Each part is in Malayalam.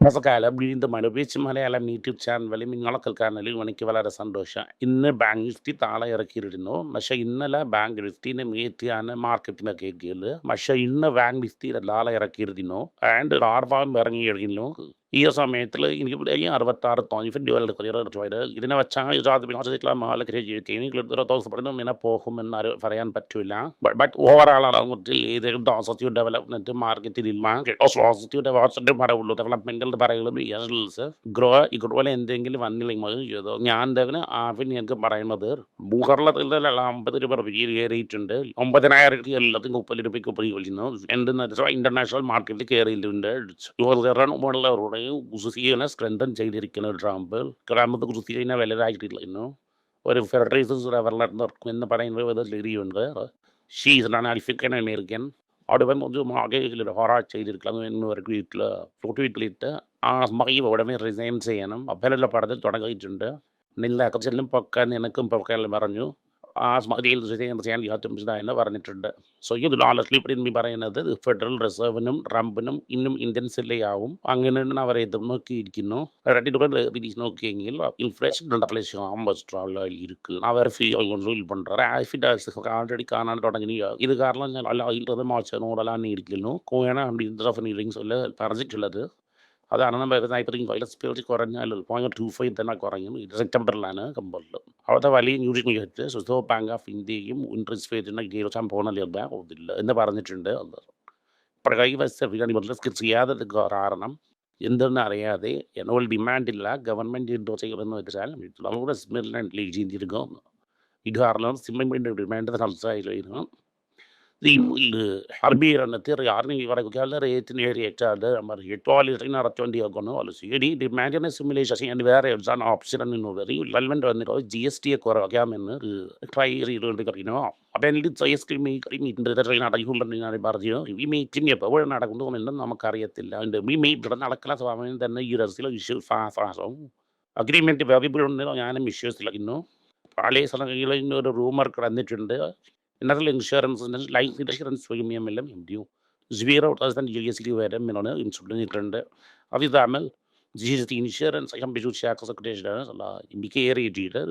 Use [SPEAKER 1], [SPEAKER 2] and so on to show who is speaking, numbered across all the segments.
[SPEAKER 1] നമസ്കാരം വീണ്ടും അനുഭവിച്ച് മലയാളം യൂട്യൂബ് ചാനലിൽ നിങ്ങളൊക്കെ കാണലിൽ എനിക്ക് വളരെ സന്തോഷം ഇന്ന് ബാങ്ക് നിഫ്റ്റി താളെ ഇറക്കിയിരുന്നു പക്ഷേ ഇന്നലെ ബാങ്ക് നിഫ്റ്റിനെ മീറ്റിയാണ് മാർക്കറ്റിനെ കേൾക്കിയത് പക്ഷേ ഇന്ന് ബാങ്ക് നിഫ്റ്റി താളെ ഇറക്കിയിരുന്നു ആൻഡ് ആർഭാഗം ഇറങ്ങിയിരുന്നു ഈ സമയത്തിൽ എനിക്ക് അറുപത്താറ് തോന്നി. ഫെഡ്യുവൽ പോയത് ഇതിനെ വെച്ചാൽ വിനോദത്തിലുള്ള മാലക്കരയിൽ ദിവസപ്പെടുന്നു ഇങ്ങനെ പോകുമെന്ന് ആരും പറയാൻ പറ്റില്ല ബട്ട് ഓവറാൾ അങ്ങോട്ട് ഏത് പോസിറ്റീവ് ഡെവലപ്മെന്റ് മാർക്കറ്റിൽ ഇല്ല. ഡെവലപ്മെന്റ് പറയുള്ളൂ. ഡെവലപ്മെന്റിൽ പറയുള്ളൂ. ഗ്രോ ഇതുപോലെ എന്തെങ്കിലും വന്നില്ലെങ്കിൽ ചെയ്തോ ഞാൻ എന്തെങ്കിലും ആഫിൻ എനിക്ക് പറയുന്നത് ബൂഹറിലെ അമ്പത് രൂപ കയറിയിട്ടുണ്ട്. ഒമ്പതിനായിരം എല്ലാത്തിനും മുപ്പത് രൂപയ്ക്ക് ഉപയോഗിക്കുന്നു. എന്തെന്ന് വെച്ചാൽ ഇന്റർനാഷണൽ മാർക്കറ്റിൽ കയറിയിട്ടുണ്ട്. മുകളിലവരുടെ കുസിയെ സ്ട്രെങ്തൻ ചെയ്തിരിക്കുന്ന ട്രംപ് ട്രംപ് കുസിയെ വലുതായിട്ടില്ല ഒരു ഫെഡറേഷൻ ഡെവലപ്പർ എന്ന് പറയുന്ന ലിരിയുണ്ട് ഷീസ് ആഫ്രിക്കൻ അമേരിക്കൻ അവിടെ வந்து മാകയിൽ ഹൊറാറ്റ് ചെയ്തിരിക്കണം എന്ന് ഒരു വീട്ടിൽ ട്വീറ്റിലിട്ട് ആ മകയും ഉടനെ റിസൈൻ ചെയ്യണം അപ്പലുള്ള പടത്തിൽ തുടങ്ങിയിട്ടുണ്ട് നില്ല ചെല്ലും പൊക്കാൻ എനിക്കും പൊക്കാൻ പറഞ്ഞു ആ സ്മതിയിൽ റിസൈൻ ചെയ്യാൻ യാത്രഎന്ന് പറഞ്ഞിട്ടുണ്ട് സോ ഇതിൽ ഓണസ്റ്റ്ലി ഇപ്പം പറയുന്നത് ഫെഡറൽ റിസർവിനും ട്രംപിനും ഇന്നും ഇന്ത്യൻസിലെ ആവും അങ്ങനെയാണ് അവർ ഇത് നോക്കിയിരിക്കുന്നു ரெண்டு ரூபாய் ரிலீஸ் நோக்கியெங்கில் இன்ஃப்ளேஷன் டெஃப்ளேஷன் ஆம்பஸ்ட்ராவில் இருக்கு அவர் ஃபீல் பண்ணுறாரு ஆஃபிடாஸ் ஆல்ரெடி காணாத தொடங்கி இது காரணம் நல்லா இல்லது மாச்ச நோடலான்னு இருக்கணும் கோயனா அப்படி இந்த சொல்ல പറഞ്ഞിട്ടുള്ളത് അതാണ് നമ്മൾ വൈറസ് വൈലസ് കുറഞ്ഞാൽ പോയിന്റ് ടു ഫൈവ് തന്നെ കുറഞ്ഞു സെപ്റ്റംബറിലാണ് കമ്പോളിൽ അവിടുത്തെ വലിയ ന്യൂസ് വെച്ച് റിസർവ് ബാങ്ക് ഓഫ് ഇന്ത്യയും ഇൻട്രസ്റ്റ് റേറ്റിന് ഇരുപത്താം പോകുന്നില്ല ഒന്നില്ല എന്ന് പറഞ്ഞിട്ടുണ്ട് പ്രൈവറ്റ് ചെയ്യാതെ കാരണം എന്തെന്ന് അറിയാതെ ഡിമാൻഡ് ഇല്ല ഗവൺമെന്റ് എന്തോ ചെയ്യുമെന്ന് വെച്ചാൽ നമ്മുടെ ചെയ്തിരിക്കും ഇത് കാരണം സിമ്മിന്റെ ഡിമാൻഡ് സംസാരിക്കുന്നു ഈ ഹർബീരണത്തിൽ ആർമി വരയ്ക്കാതെ റേറ്റിന് നമ്മൾ ടോയ്ലറ്റിന് നടത്തേണ്ടി വെക്കുന്നു പോളിസി ഇനി ഡിമാൻഡിനെ സിമുലേഷൻ ചെയ്യാൻ വേറെ എക്സാം ഓപ്ഷൻ എന്ന് പറയും ഗവൺമെന്റ് വന്നിട്ട് ജി എസ് ടിയെ കുറയ്ക്കാമെന്ന് ട്രൈ ചെയ്തുകൊണ്ട് കഴിയുന്നു അപ്പം എനിക്ക് ജി എസ് ടി മീറ്റിന്റെ നടക്കുമ്പോൾ ഞാൻ പറഞ്ഞു ഈ മീറ്റിംഗ് എപ്പോൾ നടക്കുന്നുവെന്നും നമുക്കറിയത്തില്ല. അതിന്റെ ഈ മീറ്റ് നടക്കുന്ന സമയം തന്നെ ഈ റസിൽ ഇഷ്യൂ ഫാസം അഗ്രിമെന്റ് വേബിൾ ഞാനും വിശ്വസിക്കുന്നു. പഴയ സ്ഥലങ്ങളിൽ ഒരു റൂമർ കിടന്നിട്ടുണ്ട് ജനറൽ ഇൻഷുറൻസിന്റെ ലൈഫ് ഇൻഷുറൻസ് പ്രീമിയം എല്ലാം M zero thousand G S T വരെ മിനോണ് ഇൻഷുറൻസ് അത് ഇതാമൽ G S T insurance computer സെക്രട്ടേറിയറ്റാണ് അല്ല എനിക്ക് ഏറിയിട്ടിട്ട്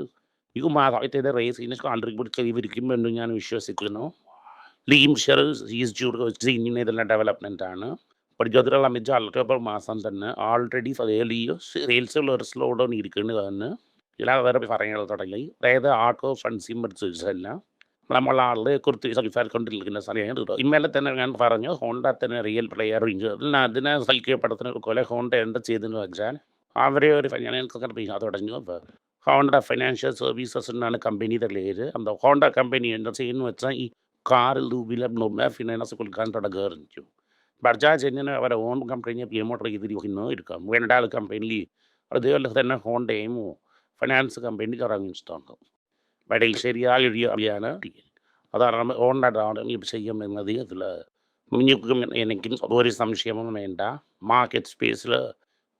[SPEAKER 1] ഇത് മാസത്തെ റേസ് ഇതിനെ ചെയ്തിരിക്കും എന്ന് ഞാൻ വിശ്വസിക്കുന്നു ഈ ഇൻഷുറൻസ് ഈസ് ഇതെല്ലാം ഡെവലപ്മെന്റ് ആണ് പഠിക്കാത്തിലുള്ള അമിത് ഒക്ടോബർ മാസം തന്നെ ഓൾറെഡി സെയിൽസുള്ള ഒരു സ്ലോ ഡൗൺ ഇരിക്കുന്നതാണ് എല്ലാ വേറെ പറയുന്നത് തുടങ്ങി അതായത് ആട്ടോ കൺസ്യൂമേഴ്സ് എല്ലാം നമ്മൾ ആളെ കുറിച്ച് സമയം കിട്ടും ഇന്നലെ തന്നെ ഞാൻ പറഞ്ഞു ഹോണ്ട തന്നെ റിയൽ പ്ലെയർ ഇഞ്ചുറിൽ അതിനെ സൽക്കപ്പെടുത്തുന്ന പോലെ ഹോണ്ട എന്താ ചെയ്തെന്ന് വെച്ചാൽ അവരെ ഒരു ഫൈനാൻസ് കമ്പനി തുടങ്ങി. ഹോണ്ട ഫൈനാൻഷ്യൽ സർവീസസ് എന്നാണ് കമ്പനിയുടെ പേര്. അന്ത ഹോണ്ട കമ്പനി എന്താ ചെയ്യുന്നു വെച്ചാൽ ഈ കാർ ലൂബിലും ഫിനാൻസ് കൊടുക്കാൻ തുടങ്ങിയിരുന്നു ബർജാജ് എന്നെ അവരെ ഓൺ കമ്പനിയെ പ്രമോട്ട് ചെയ്തിരിക്കുന്നു. എടുക്കാം. വേണ്ടാൾ കമ്പനിയിൽ അതുപോലെ തന്നെ ഹോണ്ടയും ഫൈനാൻസ് കമ്പനിക്ക് തുടങ്ങിയിട്ടുണ്ട് വടയിൽ ശരിയായ இழியாமையான അതാണ് ഓണ്ടാണ് ഈ ചെയ്യും എന്നത് ഇതിൽ മുന്നിക്കും എനിക്കും ഒരു സംശയവും വേണ്ട. മാർക്കറ്റ് സ്പേസിൽ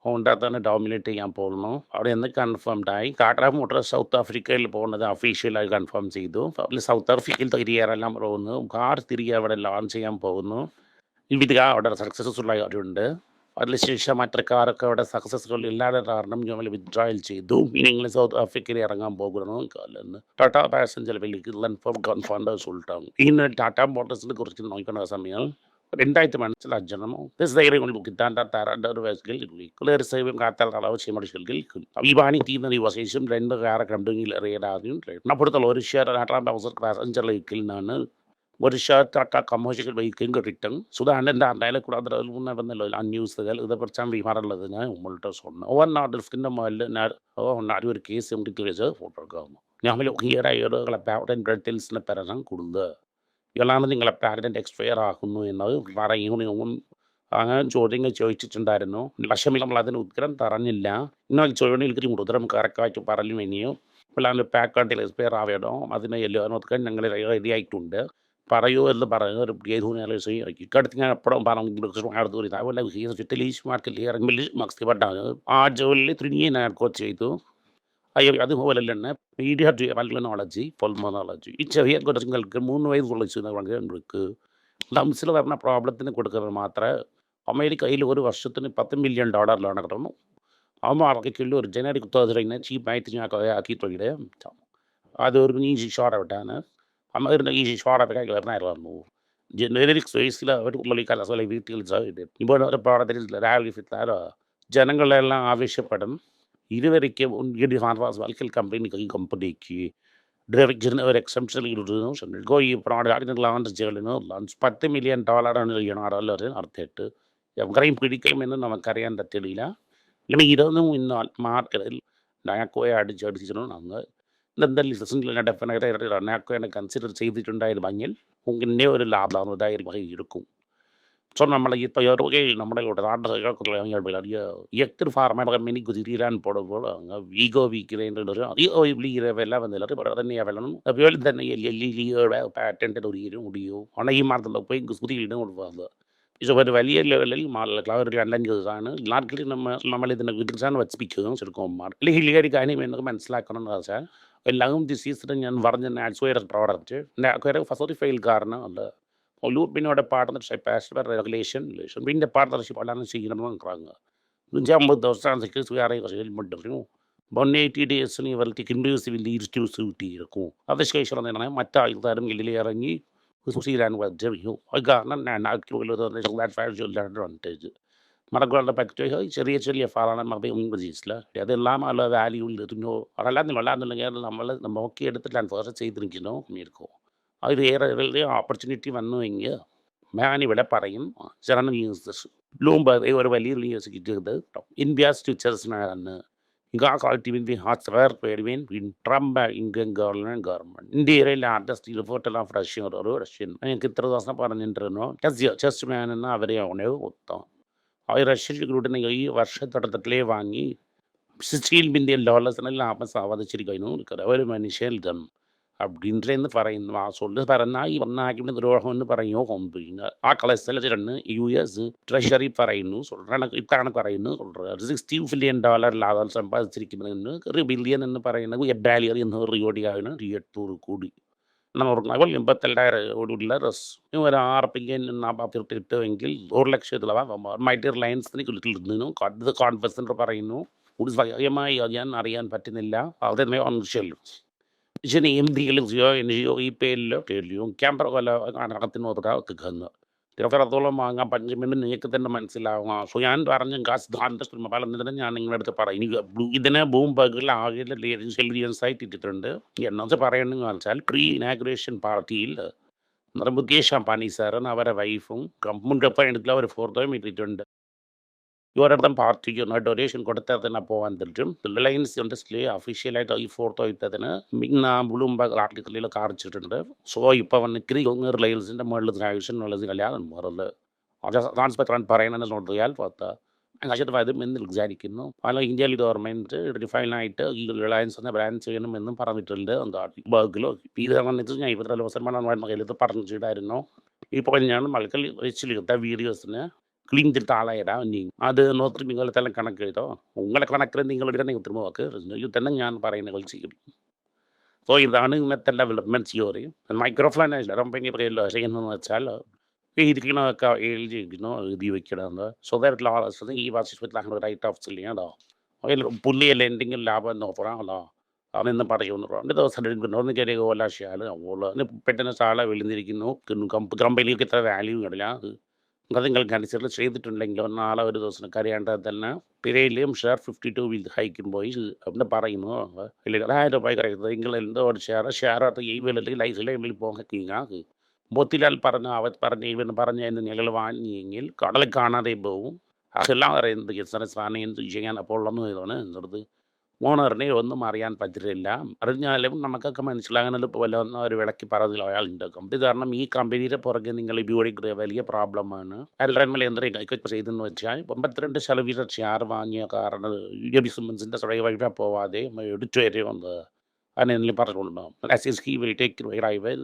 [SPEAKER 1] ഹോണ്ട തന്നെ ഡോമിനേറ്റ് ചെയ്യാൻ പോകുന്നു. അവിടെ നിന്ന് കൺഫേംഡ് ആയി. ടാറ്റ മോട്ടോർ സൗത്ത് ആഫ്രിക്കയിൽ പോകുന്നത് ഒഫീഷ്യലായി കൺഫേം ചെയ്തു. അതിൽ സൗത്ത് ആഫ്രിക്കയിൽ തിരികെയെല്ലാം പോകുന്നു. കാർ തിരികെ അവിടെ ലോഞ്ച് ചെയ്യാൻ പോകുന്നു. ഇത് അവിടെ സക്സസ്ഫുൾ ആയിട്ടുണ്ട്. അതിനുശേഷം മറ്റക്കാരൊക്കെ അവിടെ സക്സസ്ഫുൾ ഇല്ലാതെ കാരണം ഞങ്ങൾ വിഡ്രോയൽ ചെയ്തു. ഇനി നിങ്ങൾ സൗത്ത് ആഫ്രിക്കയിൽ ഇറങ്ങാൻ പോകണമെന്ന് ടാറ്റ പാസഞ്ചർ കൺഫേം ഉൾട്ടാകും ഇന്ന് ടാറ്റ മോട്ടോഴ്സിനെ കുറിച്ച് നോക്കുന്ന സമയം രണ്ടായിരത്തി മനസ്സിലാജനമോ ധൈര്യങ്ങളിൽ കിട്ടാണ്ട തരാണ്ട ഒരു വയസ്സിൽ കുലേറി സൈവ്യം കാത്താൽ കളവ് ചെയ്യുമെങ്കിൽ അഭിമാനി തീരുന്ന ദിവസം രണ്ട് കാറൊക്കെ ഉണ്ടെങ്കിൽ അറിയാതെ നമ്മുടെ ഒരു ഷെയർ നാട്ടാം പാസഞ്ചർ ലൈക്കിൽ നിന്നാണ് ವರ್ಷ ಕಂಭೋಷಕರು ಹೆಂಗೆ ರಿಟರ್ನ್ ಸುಧಾಂಡ್ എന്റെ അണ്ടയിലെ കൂടെ അതിലൊന്നുണ്ടല്ലോ ആ ന്യൂസുകൾ ഇതേക്കുറിച്ചാണ് വിമാറുള്ളത്. ഞാൻ ഉമ്മളിട്ട് സ്വന്തം ഓൻ ആ ഡിസ്കിന്റെ മുകളിൽ ഞാൻ ആരും ഒരു കേസ് എമ്മിട്ട് വെച്ച് ഫോട്ടോ എടുക്കാമോ ഞാൻ ക്ലിയർ ആയികളെ പാരന്റ് ഡീറ്റെയിൽസിന്റെ പേരാണ് കൊടുത്തത് ഇവളാണ് നിങ്ങളെ പാരന്റ് എക്സ്പയർ ആക്കുന്നു എന്നത് പറയണവും അങ്ങനെ ചോദ്യങ്ങൾ ചോദിച്ചിട്ടുണ്ടായിരുന്നു. പക്ഷേ നമ്മൾ അതിന് ഉത്തരം തറഞ്ഞില്ല. എന്നാൽ ചോദ്യങ്ങൾക്ക് ഉത്തരം കറക്കായിട്ട് പറഞ്ഞു ഇനിയും. ഇപ്പോഴാണ് പാക്കാട്ടിൽ എക്സ്പയർ ആവേണം അതിനെ എല്ലാവർക്കും ഞങ്ങൾ റെഡി ആയിട്ടുണ്ട്. പറയൂ എന്ന് പറഞ്ഞു വരും അതുപോലെ ഇറ്റലീസ് മാർക്കറ്റിൽ ഇറങ്ങി മക്സിപ്പെട്ടാണ് ആ ജോലി തുനിയെ കോച്ച് ചെയ്തു. അയ്യോ അതുപോലെ തന്നെ പീഡിയാട്രി പൾമനോളജി പൊൾമോണോളജി ഈ ചെറിയ കുഞ്ഞുങ്ങൾക്ക് മൂന്ന് വയസ്സുള്ള കുഞ്ഞുങ്ങൾക്ക് ലംസിൽ വരുന്ന പ്രോബ്ലത്തിന് കൊടുക്കുന്നത് മാത്രമേ അമേരിക്കയിൽ ഒരു വർഷത്തിന് പത്ത് മില്യൺ ഡോളറിലാണ് കിട്ടുന്നു അവന്മാർക്കുള്ള ഒരു ജനറിക് തേർഡ് ചീപ്പായിട്ട് ഞാൻ ആക്കിയിട്ടുണ്ട്. അതൊരു നീ ഷോർട്ട് ഔട്ടാണ് അമ്മ ഈ ഔട്ട് കിടന്നായിരുന്നു ജനറിക് സ്പേസിൽ അവർ ഉള്ളിക്കാല സ്ഥലം വീട്ടിൽ ഇപ്പോൾ ഒരു പാടത്തിൽ രാവിലെ ജനങ്ങളെല്ലാം ആവശ്യപ്പെടും. ഇരുവരയ്ക്കും ഈ ഫാർമാസ് വൽക്കൽ കമ്പനിക്ക് ഈ കമ്പനിക്ക് ഡയറക്ടറിന് ഒരു എക്സംഷൻ ഇടുന്നു ഗോ ഈ പ്രോഡക്റ്റ് ലോഞ്ച് ചെയ്യണമെന്ന് ലോഞ്ച് പത്ത് മില്യൺ ഡോളറാണ് ചെയ്യണം അടല്ലത് അർത്ഥമായിട്ട് എവരെയും പിടിക്കുമെന്ന് നമുക്കറിയാൻ പറ്റില്ല ഇങ്ങനെ ഇരുന്നും ഇന്ന് മാർക്കറ്റിൽ പോയി അടിച്ചടിച്ചിരുന്നു അങ്ങ് ലണ്ടനിൽ ക്രിസ്തുങ്ങളുടെ ഡെഫിനറ്റായിട്ട് കൺസിഡർ ചെയ്തിട്ടുണ്ടായിരുന്നെങ്കിൽ ഇങ്ങനെ ഒരു ലാഭദാനതായി എടുക്കും സോ നമ്മൾ ഈ തയ്യാറുകെ നമ്മുടെ നാട്ടിൽ അറിയ എത്ര ഫാർമയുടെ എനിക്ക് തിരിയാൻ പോടുമ്പോൾ അങ്ങ് വീഗോ വീക്കിലേണ്ടൊരു അയ്യോ ഇവെല്ലാം വന്നില്ല ഇവിടെ തന്നെ വെള്ളം അതുപോലെ തന്നെ എല്ലിയുടെ പാറ്റൻ്റെ ഒരിക്കലും മുടിയോ ആണ് ഈ മാർഗത്തിൽ പോയി കുതിരിയിടും കൊടുക്കുന്നത് ഇത് ഒരു വലിയ ലെവലിൽ ഒരു കണ്ടതാണ് നാട്ടിൽ നമ്മൾ നമ്മളിതിനെ കുതിർച്ചാണ് വച്ചിപ്പിക്കുകയും ശരിക്കും അല്ലെങ്കിൽ ഈ ഒരു കാര്യം എന്നൊക്കെ മനസ്സിലാക്കണം എന്ന് വെച്ചാൽ എല്ലാം ഈ ഞാൻ പറഞ്ഞ നാറ്റ്സ്വെയർ പ്രോഡക്റ്റ് ഫസോറി ഫസോറിഫൈൽ കാരണം അല്ല പിന്നെ പാർട്ണർഷിപ്പ് ആസ് പെർ റെഗുലേഷൻ പിന്നെ പാർട്ണർഷിപ്പ് എല്ലാം ചെയ്യണമെന്നുറാങ്ക നൂറ്റമ്പത് ദിവസത്തേക്ക് സ്വീകാര്യ ഹെൽമെട്ടും വൺ എയ്റ്റി ഡേയ്സിന് ഇവർക്ക് ഇൻക്ലൂസീവ് ഇൻസ്റ്റിറ്റ്യൂസിവിറ്റി ഇരിക്കും അതിനുശേഷം തന്നെ മറ്റാൾക്കാരും ഇതിൽ ഇറങ്ങി സുശീലാൻ വജ്ജയും അത് കാരണം ഞാൻ ആക്കി അഡ്വാന്റേജ് മടക്കുകളുടെ പറ്റുക ചെറിയ ചെറിയ ഫാളാണ് നമുക്ക് ഒന്നും പ്രതീക്ഷിച്ചില്ല അതെല്ലാം നല്ല വാല്യൂ ഇരുന്നോ അതല്ലാതെ വെള്ളാന്നുണ്ടെങ്കിൽ നമ്മൾ നോക്കിയെടുത്തിട്ടാണ് ഫോർസ് ചെയ്തിരിക്കുന്നു ഇരിക്കും അതിൽ ഏറെ ഓപ്പർച്യൂണിറ്റി വന്നു എങ്കിൽ ഞാനിവിടെ പറയും ജനറൽ ന്യൂസ് ബ്ലൂംബർഗ് ഒരു വലിയ ന്യൂസ് കിട്ടിയത് ഇന്ത്യാസ് ടീച്ചേഴ്സിനാണ് ഇങ്ങാ കാലത്തിൽ ഹസർ പേടുവേൻ ട്രംപ് ഇന്ത്യൻ ഗവൺമെന്റ് ഗവൺമെന്റ് ഇന്ത്യയിലെ ലാർജസ്റ്റ് ഇരുപോട്ടെല്ലാം റഷ്യൻ ഒരു റഷ്യൻ എനിക്ക് ഇത്ര ദിവസം പറഞ്ഞിട്ടിരുന്നു ചെസ്റ്റ് മാൻ എന്ന് അവരെ ഉണവ് ഉത്തം അവർ റഷ്യയിലൂടെ നിങ്ങൾ ഈ വർഷത്തോട്ടത്തിലേ വാങ്ങി സിസിയിൽ ബിന്ദിയ ഡോളേഴ്സിനെ ലാഭം സാധിച്ചിരിക്കുന്നു ഒരു മനുഷ്യൻ നൽകണം அப்படின்றேருந்து പറയുന്നു. ആ சொல்லு പറഞ്ഞാൽ ഈ ഒന്നാക്കിന്റെ ദ്രോഹം എന്ന് പറയോ കൊമ്പിങ് ആ കളസിലാണ് യു എസ് ട്രഷറി പറയുന്നു. സൊല്ലാണ് ഇത്താണ് പറയുന്നു. സൊല്ലത് സിക്സ്റ്റി ബില്യൺ ഡോളർ ലാഭം സമ്പാദിച്ചിരിക്കുന്നതെന്ന് ഒരു ബില്യൺ എന്ന് പറയുന്നത് എട്ടാലിയർ എന്ന് റിയോഡിയാവിന് റിയട്ടൂർ കൂടി. நம்ம ஒரு லெவல் எண்பத்தெட்டாயிரம் கோடியுள்ள ரஸ் ஒரு ஆறு பில்லியன் നാൽപ്പത്തി കിട്ടുമെങ്കിൽ ഒരു ലക്ഷത്തിലാവാം മൈറ്റർ ലൈൻസ് ഇരുന്നു ഇത് കോൺഫറൻസ് പറയുന്നു ഒരു സ്വയമായി ഞാൻ അറിയാൻ പറ്റുന്നില്ല അതിനെ ചെല്ലും ഇതിന് എന്തെങ്കിലും എൻ ജി ഒ ഈ പേരിലോ പേരിലോ ക്യാമ്പർ കൊല കണക്കത്തിന് ഒതുക്കാ കന്ന് തിരുവനന്തപുരത്തോളം വാങ്ങാൻ പഞ്ചമെന്ന് നിങ്ങൾക്ക് തന്നെ മനസ്സിലാവും സോ ഞാൻ പറഞ്ഞ സിദ്ധാന്ത ശ്രമഫലം പലതിനും ഞാൻ നിങ്ങളുടെ അടുത്ത് പറയും. ഇനി ഇതിനെ ബഗിൽ ആകെ ആയിട്ട് ഇട്ടിട്ടുണ്ട്. എന്നു പറയണമെന്ന് വെച്ചാൽ പ്രീ ഇനാഗ്രേഷൻ പാർട്ടിയിൽ മുകേഷ് അംബാനി സാറും അവരുടെ വൈഫും മുൻകപ്പം എടുത്തില്ല ഒരു ഫോർത്തോയും ഇട്ടിട്ടുണ്ട്. ഇവരുടെ പാർട്ടിക്ക് ഒന്ന് ഡൊനേഷൻ തന്നെ പോകാൻ തരും റിലയൻസ് ഇൻഡസ്ട്രിയെ ഒഫീഷ്യലായിട്ട് ഈ ഫോട്ടോ ഇട്ടതിന് മിന്ന ബ്ലൂംബർഗ് ആർട്ടിക്കിളിൽ കാണിച്ചിട്ടുണ്ട്. സോ ഇപ്പോൾ വന്നിട്ട് റിലയൻസിന്റെ മുകളിൽ ആവശ്യം ഉള്ളത് കല്യാണം അത് ട്രാൻസ്പെക്ടറാൻ പറയണമെന്ന് നോക്കിയാൽ പത്ത്. ആശീർവാദം എന്ന് വിചാരിക്കുന്നു. പല ഇന്ത്യയിൽ ഗവൺമെന്റ് ഡിഫൈനായിട്ട് ഈ റിലയൻസ് എന്ന ബ്രാൻഡ് ചെയ്യണമെന്നും പറഞ്ഞിട്ടുണ്ട്. എന്താ ബർഗിലോ ഇത് വന്നിട്ട് ഞാൻ ഇവരുടെ ലോസന്മാർ കയ്യിൽ പറഞ്ഞിട്ടുണ്ടായിരുന്നു. ഇപ്പോൾ ഞാൻ മലക്കൽ വെച്ചിലെടുത്ത വീഡിയോസിന് ಕ್ಲಿಂದಿರ್ತಾ ಆಲಯಡ ನೀವು അത് നോക്കി നിങ്ങളെല്ലാം കണക്കെഴുതോ ഉങ്ങളെ കണക്കിൽ നിങ്ങൾ തന്നെ ഉത്തരവാക്ക് ഇത് തന്നെ ഞാൻ പറയുന്ന കളിച്ച് സോ ഇതാണ് ഇന്നത്തെ development theory micro finance company ചെയ്യുന്നതെന്ന് വെച്ചാൽ ഇരിക്കണമൊക്കെ എഴുതിയിരിക്കണോ എഴുതി വെക്കണമെന്ന് സോ ദാറ്റ് ലാസ്റ്റ് ഈ വർഷത്തിലാണ് റൈറ്റ് ഓഫ് ചെയ്യാതോ പുള്ളിയല്ല എന്തെങ്കിലും ലാഭം നോക്കണമല്ലോ അവനെന്ന് പറയുന്നു. രണ്ട് ദിവസം എടുക്കണമെന്ന് കയറിയ ഓലാശയാൽ അവൾ പെട്ടെന്ന് സാളെ വെളിഞ്ഞിരിക്കുന്നു. കമ്പനിക്ക് ഇത്ര വാല്യൂ കിടില്ല നിങ്ങൾക്ക് അനുസരിച്ച് ചെയ്തിട്ടുണ്ടെങ്കിൽ നാളെ ഒരു ദിവസം കരയേണ്ടത് തന്നെ പിരയിലും ഷെയർ ഫിഫ്റ്റി ടു വിൽ ഹൈക്കും പോയി. എന്ന് പറയുന്നു ഇല്ലെങ്കിൽ ആയിരം രൂപ കരയുന്നത് നിങ്ങൾ എന്തോ ഒരു ഷെയർ ഷെയർ ഈ വിലയിൽ ലൈസിലെ വിളി പോകാ ബൊത്തിലാൽ പറഞ്ഞു അവർ പറഞ്ഞ ഇവൻ പറഞ്ഞ എന്ന് ഞങ്ങൾ വാങ്ങിയെങ്കിൽ കടൽ കാണാതെ പോവും. അതെല്ലാം അറിയുന്നത് ആണ് എന്ത് ചെയ്യാൻ അപ്പോൾ ഉള്ളതെന്ന് ഇതാണ് എന്നുള്ളത് ഓണറിനെ ഒന്നും അറിയാൻ പറ്റില്ല. അറിഞ്ഞാലും നമുക്കൊക്കെ മനസ്സിലാകുന്നത് പോലെ ഒന്ന് ഒരു വിളക്കി പറഞ്ഞ അയാളുണ്ടാക്കും ഇത് കാരണം ഈ കമ്പനിയുടെ പുറകെ നിങ്ങൾ ഉപയോഗിക്കുന്ന വലിയ പ്രോബ്ലമാണ് എല്ലാവരും എന്തെങ്കിലും കൈക്കൊക്കെ ചെയ്തെന്ന് വെച്ചാൽ ഒമ്പത്തിരണ്ട് ശതവീതം ഷെയർ വാങ്ങിയ കാരണം യു ബി സിമൻസിന്റെ സ്വയം വഴി പോവാതെ എടുത്തു വരുമെന്ന് അതിനെ പറഞ്ഞുകൊണ്ടുണ്ടാവും as he will take rival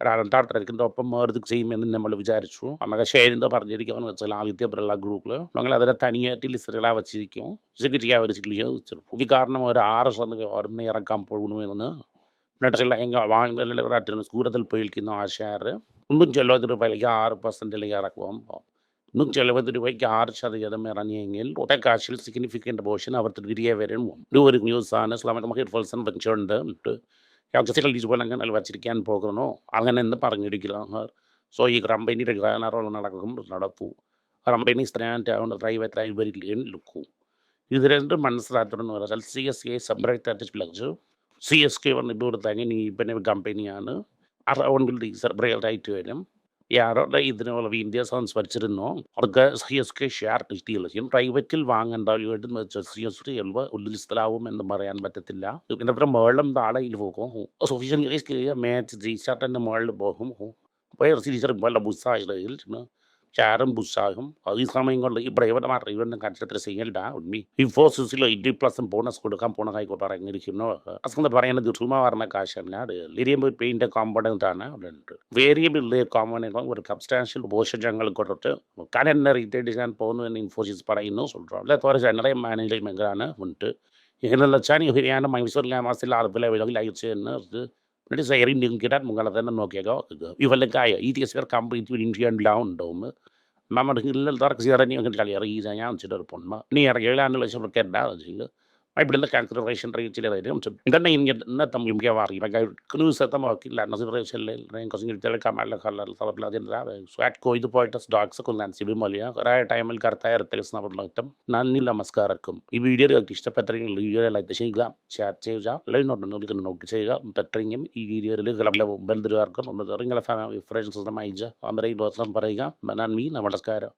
[SPEAKER 1] രണ്ടാൾക്കാർക്കിന്റെ ഒപ്പം മേർത് ചെയ്യുമെന്ന് നമ്മൾ വിചാരിച്ചു. അന്നൊക്കെ ഷെയറിന്റെ പറഞ്ഞിരിക്കുമെന്ന് വെച്ചാൽ ആദിത്യ ബിർള ഗ്രൂപ്പിൽ ഞങ്ങൾ അതിനെ തനിയായിട്ട് ലിസ്റ്റുകളാ വെച്ചിരിക്കും. സെക്യൂരിറ്റിயாக വെച്ചിട്ടില്ല ഇത് കാരണം ഒരു ആറ് ശതമാനം ഓർമ്മ ഇറക്കാൻ പോകണമെന്ന് എന്നിട്ട് എങ്കിൽ വാങ്ങൽ കൂടുതൽ പോയിരിക്കുന്ന ആ ഒന്നും ചെലവത് രൂപയിലേക്ക് ആറ് പെർസെന്റിലേക്ക് ഇറക്കുമ്പോൾ ഒന്നും ചെലവത് രൂപയ്ക്ക് ആറ് ശതമാനം ഇറങ്ങിയെങ്കിൽ ഒറ്റ കാശിൽ സിഗ്നിഫിക്കന്റ് പോർഷൻ അവർ തിരികെ വരും ഇത് ഒരു ന്യൂസാണ് ഇസ്ലാമിക് മാർക്കറ്റ് ഫോൾസൺ വെച്ചുകൊണ്ട് യാത്രകൾ ഇതുപോലെ അങ്ങനെ വച്ചിരിക്കാൻ പോകണോ അങ്ങനെ എന്ന് പറഞ്ഞിരിക്കുന്നു സോ ഈ കമ്പനി ഗ്രാനറോൾ നടക്കും നടപ്പൂ കമ്പനി സ്റ്റാൻഡ് ആവുന്ന പ്രൈവറ്റ് ലുക്കൂ ഇത് രണ്ടും മനസ്സിലാക്കണമെന്ന് പറഞ്ഞാൽ C S K separate plus C S K വന്ന് ഇപ്പോൾ കൊടുത്താൽ നീ പിന്നെ കമ്പനിയാണ്. അറൗണ്ടിൽ സെപ്പറേറ്റ് ആയിട്ട് വരും. யாரோட ഇതിനുള്ള ഇന്ത്യ സംസ്കരിച്ചിരുന്നോ അവർക്ക് സി എസ് കെ ഷെയർ കിട്ടിയില്ല പ്രൈവറ്റിൽ വാങ്ങേണ്ട സി എസ് കെ എൽവ ഉള്ളിലാവും എന്ന് പറയാൻ പറ്റത്തില്ല ഇതിനത്ര മുകളിലും താഴെയിൽ പോകും സൊഫീഷ്യൻ മാച്ച് ജയിച്ചാട്ടെ മുകളിൽ പോകും അപ്പോൾ സീസർ പോലെ ബുസ്സായിൽ ചാരം ഉത്സാഹം ഈ സമയം കൊണ്ട് ഈ പ്രൈവറ്റുമാരുടെ ഇവരുടെ കക്ഷത്തിൽ ചെയ്യണ്ട ഉണ്മി ഈ ഫോഴ്സസിൽ ഇഡ്ഡി പ്ലസും ബോണസ് കൊടുക്കാൻ പോണ കൈ കൊണ്ട് ഇറങ്ങിയിരിക്കുന്നു അസംഗം പറയുന്നത് ചുമ്മാ പറഞ്ഞ കാശല്ല ലിരിയബിൾ പെയിൻ്റെ കോമ്പണൻ്റ് ആണ് ഉണ്ട് വേരിയബിൾ കോമ്പണൻ്റ് ഒരു സബ്സ്റ്റാൻഷ്യൽ പോഷകങ്ങൾ കൊടുത്ത് കലണ്ടർ ഇതേഡിക്കാൻ പോകുന്നു എന്ന് ഇൻഫോസിസ് പറയുന്നു സൊല്ലും അല്ലെ തോരെ ജനറൽ മാനേജ്മെൻറ്റാണ് ഉണ്ട് ഇതിനുള്ള വെച്ചാൽ ഹരിയാന മൈസൂരിലെ മാസത്തിൽ ആലപ്പുഴ വിലകിൽ അയച്ചു എന്ന് എന്നിട്ട് സൈറിൻ ലിങ്കിടാൻ മുങ്ങളെ തന്നെ നോക്കിയേക്കോ ഇവല്ലക്കായ ഈ തീസ്കർ കംപ്ലീറ്റ് ഇന്ത്യൻലാവും ഉണ്ടാവും നമ്മുടെ ഹില്ലിൽ തറക്ക് സീറനി കളി അറിയിച്ച ഞാൻ വെച്ചിട്ട് ഒരു പൊണ്ണ നീ ഇറങ്ങി ഏഴാണ്ട് ലക്ഷം Bible consideration rate sila rin. Hindi na yun na tam yung gawari. Kung sa tam ako kila na sila sila rin kasi yung tala kamal la kala la sabab la din ra. So at ko ito point as dogs ko nan sibi malia. Raya time al karta ay rete kasna pabla tam. Nan nila maskar kum. ഈ വീഡിയോ കൾക്ക് ഇഷ്ടപ്പെട്ടെങ്കിൽ വീഡിയോ ലൈക്ക് ചെയ്യുക ഷെയർ ചെയ്യുക ലൈവ് നോട്ട് നിങ്ങൾക്ക് നോക്കി ചെയ്യുക പെട്ടെങ്കിലും ഈ വീഡിയോയിൽ ക്ലബിലെ ബന്ധുകാർക്കും നിങ്ങളുടെ ഫാമിലി ഫ്രണ്ട്സ് അയച്ച് അമരയിൽ ദിവസം പറയുക നന്ദി നമസ്കാരം